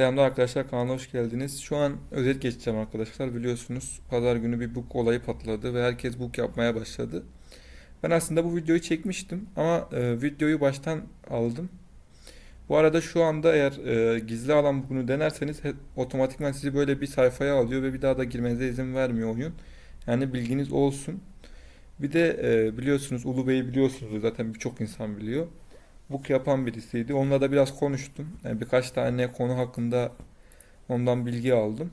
Selamlar arkadaşlar kanala hoş geldiniz. Şu an özet geçeceğim arkadaşlar. Biliyorsunuz pazar günü bir book olayı patladı ve herkes book yapmaya başladı. Ben aslında bu videoyu çekmiştim ama e, videoyu baştan aldım. Bu arada şu anda eğer e, gizli alan book'unu denerseniz he- otomatikman sizi böyle bir sayfaya alıyor ve bir daha da girmenize izin vermiyor oyun. Yani bilginiz olsun. Bir de e, biliyorsunuz Ulu Bey'i biliyorsunuz zaten birçok insan biliyor. Book yapan birisiydi. Onunla da biraz konuştum. Yani birkaç tane konu hakkında ondan bilgi aldım.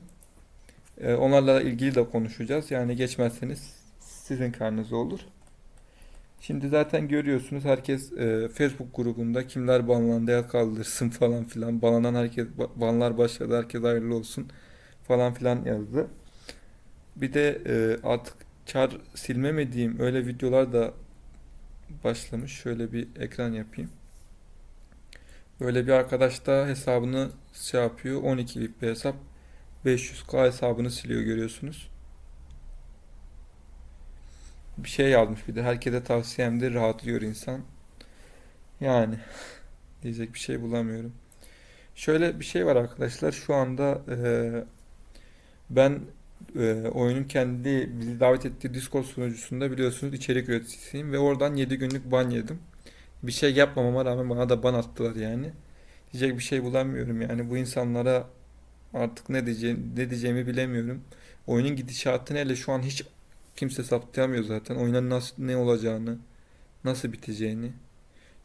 Ee, onlarla ilgili de konuşacağız. Yani geçmezseniz sizin karnınıza olur. Şimdi zaten görüyorsunuz herkes e, Facebook grubunda kimler banlandı el kaldırsın falan filan. Banlanan herkes banlar başladı herkes hayırlı olsun falan filan yazdı. Bir de e, artık çar silme öyle videolar da başlamış. Şöyle bir ekran yapayım. Böyle bir arkadaş da hesabını şey yapıyor. 12'lik bir hesap. 500k hesabını siliyor görüyorsunuz. Bir şey yazmış bir de. Herkese tavsiyemdir. Rahatlıyor insan. Yani diyecek bir şey bulamıyorum. Şöyle bir şey var arkadaşlar. Şu anda eee, ben eee, oyunun kendi bizi davet ettiği Discord sunucusunda biliyorsunuz içerik üreticisiyim ve oradan 7 günlük ban yedim. Bir şey yapmamama rağmen bana da ban attılar yani. Diyecek bir şey bulamıyorum yani bu insanlara artık ne diyeceğim, ne diyeceğimi bilemiyorum. Oyunun gidişatını hele şu an hiç kimse saptayamıyor zaten. Oyunun nasıl ne olacağını, nasıl biteceğini.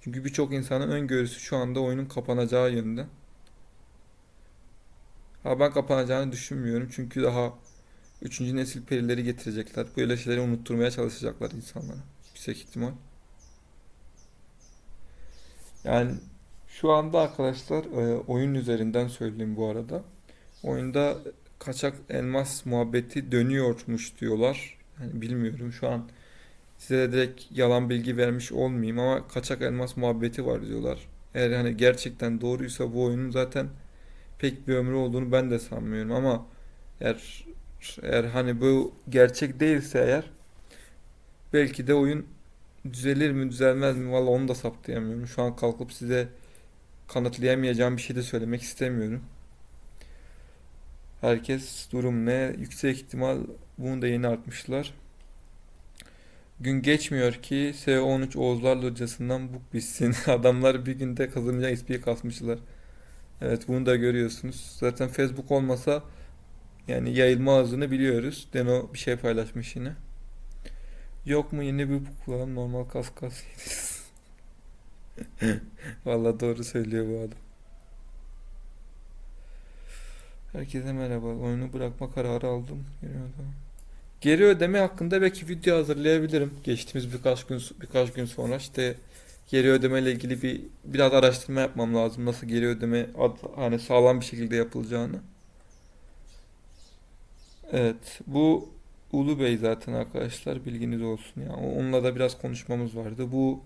Çünkü birçok insanın öngörüsü şu anda oyunun kapanacağı yönde. Ha ben kapanacağını düşünmüyorum çünkü daha üçüncü nesil perileri getirecekler. Böyle şeyleri unutturmaya çalışacaklar insanlara. Yüksek ihtimal. Yani şu anda arkadaşlar e, oyun üzerinden söyleyeyim bu arada. Oyunda kaçak elmas muhabbeti dönüyormuş diyorlar. Yani bilmiyorum şu an size de direkt yalan bilgi vermiş olmayayım ama kaçak elmas muhabbeti var diyorlar. Eğer hani gerçekten doğruysa bu oyunun zaten pek bir ömrü olduğunu ben de sanmıyorum ama eğer eğer hani bu gerçek değilse eğer belki de oyun düzelir mi düzelmez mi valla onu da saptayamıyorum. Şu an kalkıp size kanıtlayamayacağım bir şey de söylemek istemiyorum. Herkes durum ne? Yüksek ihtimal bunu da yeni artmışlar. Gün geçmiyor ki S13 Oğuzlar Locası'ndan buk bitsin. Adamlar bir günde kazanacak XP kasmışlar. Evet bunu da görüyorsunuz. Zaten Facebook olmasa yani yayılma hızını biliyoruz. Deno bir şey paylaşmış yine. Yok mu yeni bir lan normal kas kas yeriz. Vallahi doğru söylüyor bu adam. Herkese merhaba. Oyunu bırakma kararı aldım. Geri ödeme hakkında belki video hazırlayabilirim. Geçtiğimiz birkaç gün birkaç gün sonra işte geri ödeme ile ilgili bir biraz araştırma yapmam lazım. Nasıl geri ödeme ad- hani sağlam bir şekilde yapılacağını. Evet, bu Ulu Bey zaten arkadaşlar bilginiz olsun ya. Onunla da biraz konuşmamız vardı. Bu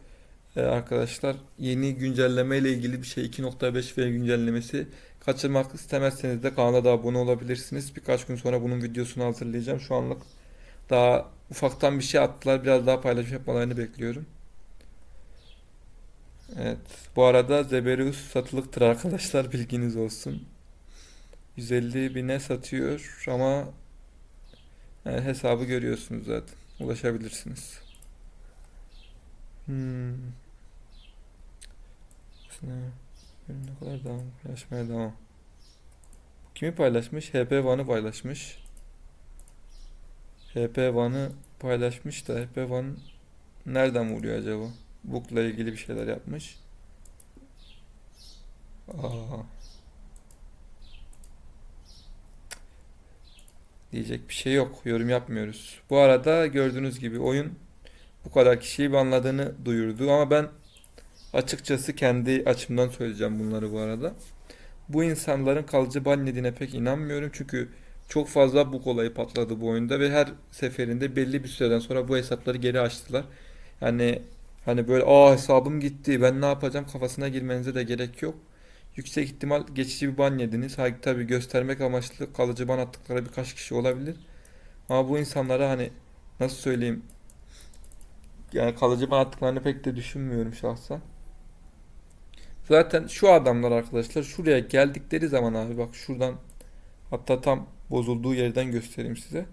e, arkadaşlar yeni güncelleme ile ilgili bir şey 2.5 ve güncellemesi. Kaçırmak istemezseniz de kanala da abone olabilirsiniz. Birkaç gün sonra bunun videosunu hazırlayacağım. Şu anlık daha ufaktan bir şey attılar. Biraz daha paylaşım yapmalarını bekliyorum. Evet. Bu arada Zeberius satılıktır arkadaşlar. Bilginiz olsun. 150 bine satıyor ama hesabı görüyorsunuz zaten. Ulaşabilirsiniz. Hmm. Ne kadar devam paylaşmaya devam. Kimi paylaşmış? HP One'ı paylaşmış. HP One'ı paylaşmış da HP One nereden vuruyor acaba? Book'la ilgili bir şeyler yapmış. Aa, diyecek bir şey yok. Yorum yapmıyoruz. Bu arada gördüğünüz gibi oyun bu kadar kişiyi banladığını duyurdu ama ben açıkçası kendi açımdan söyleyeceğim bunları bu arada. Bu insanların kalıcı ban yediğine pek inanmıyorum çünkü çok fazla bu olayı patladı bu oyunda ve her seferinde belli bir süreden sonra bu hesapları geri açtılar. Yani hani böyle aa hesabım gitti ben ne yapacağım kafasına girmenize de gerek yok. Yüksek ihtimal geçici bir ban yediniz. Ha, tabii göstermek amaçlı kalıcı ban attıkları birkaç kişi olabilir. Ama bu insanlara hani nasıl söyleyeyim yani kalıcı ban attıklarını pek de düşünmüyorum şahsen. Zaten şu adamlar arkadaşlar şuraya geldikleri zaman abi bak şuradan hatta tam bozulduğu yerden göstereyim size.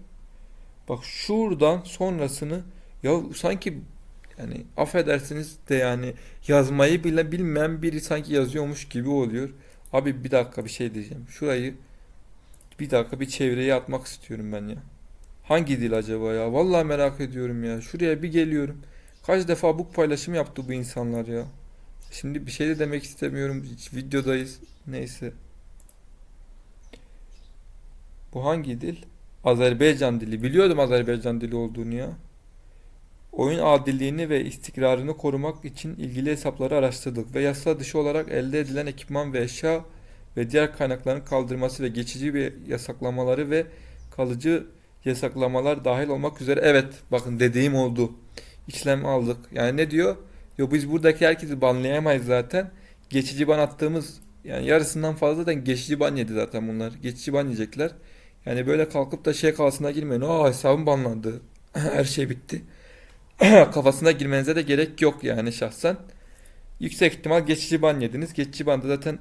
Bak şuradan sonrasını ya sanki yani affedersiniz de yani yazmayı bile bilmeyen biri sanki yazıyormuş gibi oluyor. Abi bir dakika bir şey diyeceğim. Şurayı bir dakika bir çevreye atmak istiyorum ben ya. Hangi dil acaba ya? Vallahi merak ediyorum ya. Şuraya bir geliyorum. Kaç defa bu paylaşım yaptı bu insanlar ya. Şimdi bir şey de demek istemiyorum. Hiç videodayız. Neyse. Bu hangi dil? Azerbaycan dili. Biliyordum Azerbaycan dili olduğunu ya. Oyun adilliğini ve istikrarını korumak için ilgili hesapları araştırdık ve yasa dışı olarak elde edilen ekipman ve eşya ve diğer kaynakların kaldırması ve geçici bir yasaklamaları ve kalıcı yasaklamalar dahil olmak üzere evet bakın dediğim oldu. İşlem aldık. Yani ne diyor? Yo biz buradaki herkesi banlayamayız zaten. Geçici ban attığımız yani yarısından fazladan geçici ban yedi zaten bunlar. Geçici ban yiyecekler. Yani böyle kalkıp da şey kafasına girmeyin. Aa hesabım banlandı. Her şey bitti. Kafasına girmenize de gerek yok yani şahsen. Yüksek ihtimal geçici ban yediniz. Geçici banda zaten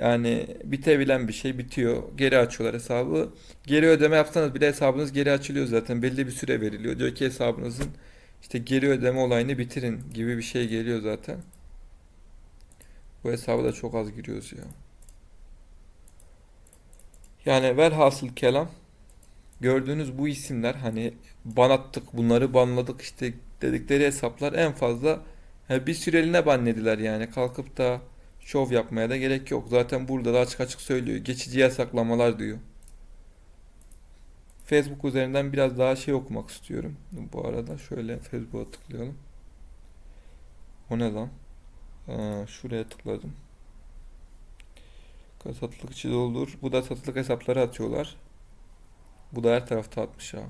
yani bitebilen bir şey bitiyor. Geri açıyorlar hesabı. Geri ödeme yapsanız bile hesabınız geri açılıyor zaten. Belli bir süre veriliyor. Diyor ki hesabınızın işte geri ödeme olayını bitirin gibi bir şey geliyor zaten. Bu hesaba da çok az giriyoruz ya. Yani velhasıl kelam gördüğünüz bu isimler hani ban attık bunları banladık işte dedikleri hesaplar en fazla bir süreliğine banlediler yani kalkıp da şov yapmaya da gerek yok. Zaten burada da açık açık söylüyor. Geçici yasaklamalar diyor. Facebook üzerinden biraz daha şey okumak istiyorum. Bu arada şöyle Facebook'a tıklayalım. O ne lan? Aa, şuraya tıkladım. Satılık içi doldur. Bu da satılık hesapları atıyorlar. Bu da her tarafta atmış ha.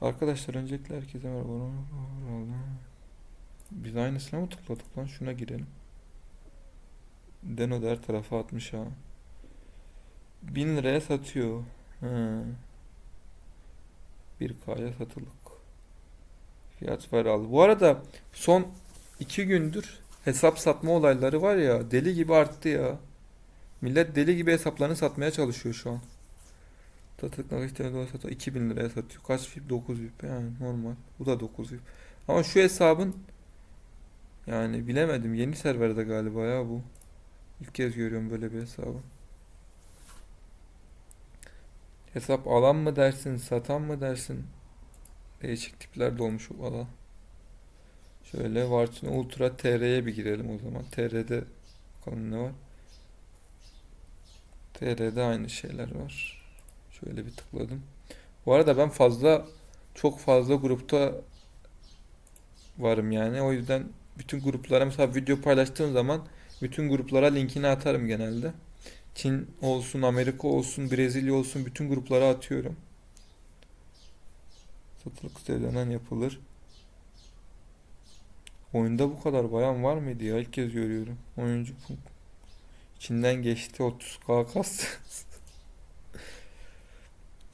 Arkadaşlar öncelikle herkese merhaba. Biz aynısına mı tıkladık lan? Şuna girelim. Deno da her tarafa atmış ha. 1000 liraya satıyor. He. 1K'ya satılık. Fiyat ver al. Bu arada son 2 gündür hesap satma olayları var ya deli gibi arttı ya. Millet deli gibi hesaplarını satmaya çalışıyor şu an. Satılık nakit dolar satıyor. 2000 liraya satıyor. Kaç VIP? 9 VIP. Yani normal. Bu da 9 VIP. Ama şu hesabın yani bilemedim. Yeni serverde galiba ya bu. İlk kez görüyorum böyle bir hesabı. Hesap alan mı dersin, satan mı dersin? Değişik tipler dolmuş valla. Şöyle Vartun Ultra TR'ye bir girelim o zaman. TR'de bakalım ne var. TR'de aynı şeyler var. Şöyle bir tıkladım. Bu arada ben fazla çok fazla grupta varım yani. O yüzden bütün gruplara mesela video paylaştığım zaman bütün gruplara linkini atarım genelde. Çin olsun, Amerika olsun, Brezilya olsun bütün gruplara atıyorum. Satılık sitelerinden yapılır. Oyunda bu kadar bayan var mıydı ya? İlk kez görüyorum. Oyuncu içinden geçti 30k kastı.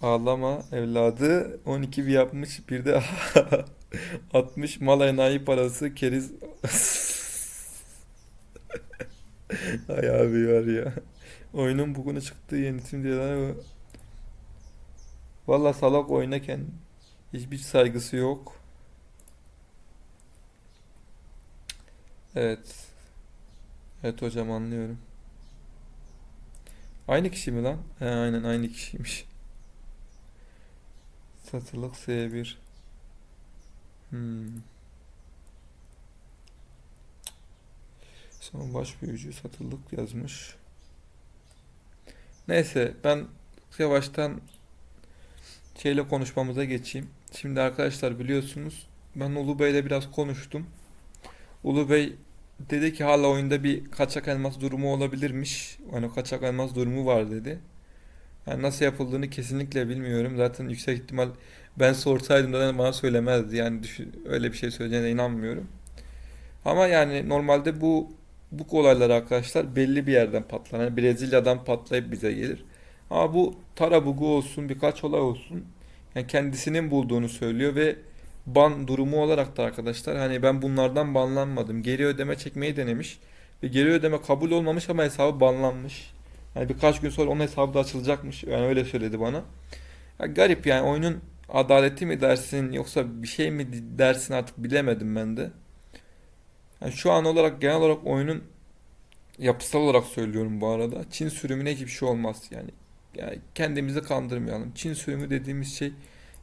Ağlama evladı. 12 bir yapmış bir de 60 mal enayi parası keriz. Ay abi var ya. Oyunun bugünü çıktığı yönetim diyorlar Valla salak oynarken hiçbir saygısı yok. Evet. Evet hocam anlıyorum. Aynı kişi mi lan? He, aynen aynı kişiymiş Satılık S1. Hmm. Son baş büyücü satılık yazmış. Neyse ben yavaştan şeyle konuşmamıza geçeyim. Şimdi arkadaşlar biliyorsunuz ben Ulu Bey'le biraz konuştum. Ulu Bey dedi ki hala oyunda bir kaçak elmas durumu olabilirmiş. Hani kaçak elmas durumu var dedi. Yani nasıl yapıldığını kesinlikle bilmiyorum. Zaten yüksek ihtimal ben sorsaydım da bana söylemezdi. Yani düşün, öyle bir şey söyleyeceğine inanmıyorum. Ama yani normalde bu bu olaylar arkadaşlar belli bir yerden patlar. Yani Brezilya'dan patlayıp bize gelir. Ama bu Tarabugu olsun birkaç olay olsun. Yani kendisinin bulduğunu söylüyor ve ban durumu olarak da arkadaşlar hani ben bunlardan banlanmadım. Geri ödeme çekmeyi denemiş ve geri ödeme kabul olmamış ama hesabı banlanmış. Yani birkaç gün sonra onun hesabı da açılacakmış. Yani öyle söyledi bana. Ya garip yani oyunun adaleti mi dersin yoksa bir şey mi dersin artık bilemedim ben de. Yani şu an olarak genel olarak oyunun yapısal olarak söylüyorum bu arada. Çin sürümüne gibi bir şey olmaz yani. Yani kendimizi kandırmayalım. Çin sürümü dediğimiz şey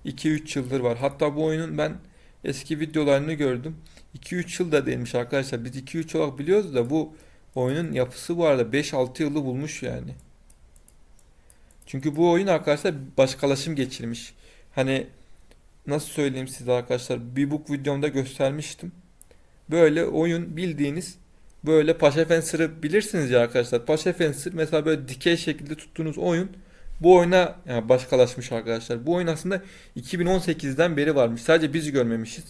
2-3 yıldır var. Hatta bu oyunun ben eski videolarını gördüm. 2-3 yıl da değilmiş arkadaşlar. Biz 2-3 olarak biliyoruz da bu oyunun yapısı bu arada 5-6 yılı bulmuş yani. Çünkü bu oyun arkadaşlar başkalaşım geçirmiş. Hani nasıl söyleyeyim size arkadaşlar bir book videomda göstermiştim. Böyle oyun bildiğiniz böyle Paşa Fencer'ı bilirsiniz ya arkadaşlar. Paşa Fencer mesela böyle dikey şekilde tuttuğunuz oyun bu oyuna yani başkalaşmış arkadaşlar. Bu oyun aslında 2018'den beri varmış. Sadece biz görmemişiz.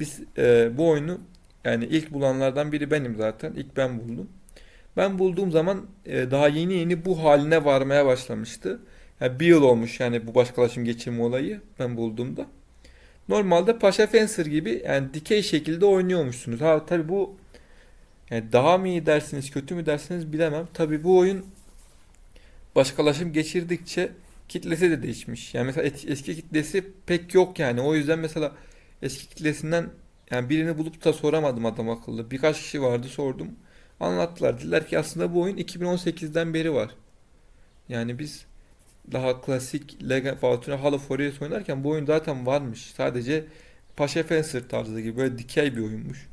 Biz e, bu oyunu yani ilk bulanlardan biri benim zaten. İlk ben buldum. Ben bulduğum zaman e, daha yeni yeni bu haline varmaya başlamıştı. Yani bir yıl olmuş yani bu başkalaşım geçirme olayı ben bulduğumda. Normalde Paşa Fencer gibi yani dikey şekilde oynuyormuşsunuz. Ha tabii bu yani daha mı iyi dersiniz, kötü mü dersiniz bilemem. Tabii bu oyun başkalaşım geçirdikçe kitlesi de değişmiş. Yani mesela eski kitlesi pek yok yani. O yüzden mesela eski kitlesinden yani birini bulup da soramadım adam akıllı. Birkaç kişi vardı sordum. Anlattılar. Dediler ki aslında bu oyun 2018'den beri var. Yani biz daha klasik Legend Fortuna Halo Warriors oynarken bu oyun zaten varmış. Sadece Paşa Fencer tarzı gibi böyle dikey bir oyunmuş.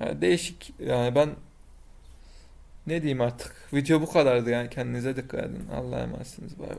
Yani değişik yani ben ne diyeyim artık. Video bu kadardı yani kendinize dikkat edin. Allah'a emanetsiniz. Bay bay.